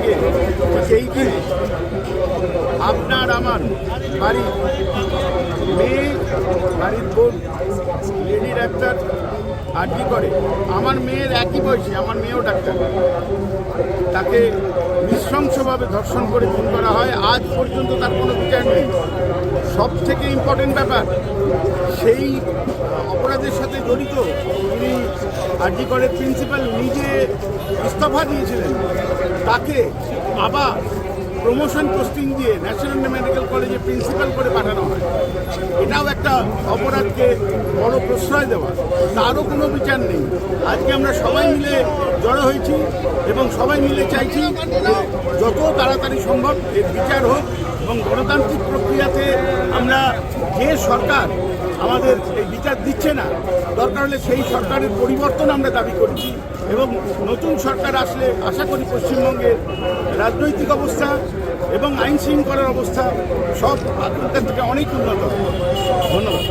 আগে সেই দিন আপনার আমার বাড়ির মেয়ে, বাড়ির বোন, লেডি ডাক্তার আর্জি করে? আমার মেয়ের একই বয়সী, আমার মেয়েও ডাক্তার। তাকে নৃশংসভাবে ধর্ষণ করে খুন করা হয়। আজ পর্যন্ত তার কোনো বিচার নেই। সব থেকে ইম্পর্টেন্ট ব্যাপার, সেই অপরাধের সাথে জড়িত তিনি আরজি কলের প্রিন্সিপাল নিজে ইস্তফা দিয়েছিলেন। তাকে আবার প্রমোশন পোস্টিং দিয়ে ন্যাশনাল মেডিকেল কলেজে প্রিন্সিপাল করে পাঠানো হয়। এটাও একটা অপরাধকে বড় প্রশ্রয় দেওয়া। তারও কোনো বিচার নেই। আজকে আমরা সবাই মিলে জড়ো হয়েছি এবং সবাই মিলে চাইছি যত তাড়াতাড়ি সম্ভব এর বিচার হোক এবং গণতান্ত্রিক প্রক্রিয়াতে আমরা যে সরকার আমাদের এই বিচার দিচ্ছে না, দরকার হলে সেই সরকারের পরিবর্তন আমরা দাবি করছি এবং নতুন সরকার আসলে আশা করি পশ্চিমবঙ্গের রাজনৈতিক অবস্থা এবং আইন শৃঙ্খলার অবস্থা সব আগেকার থেকে অনেক উন্নত ধন্যবাদ।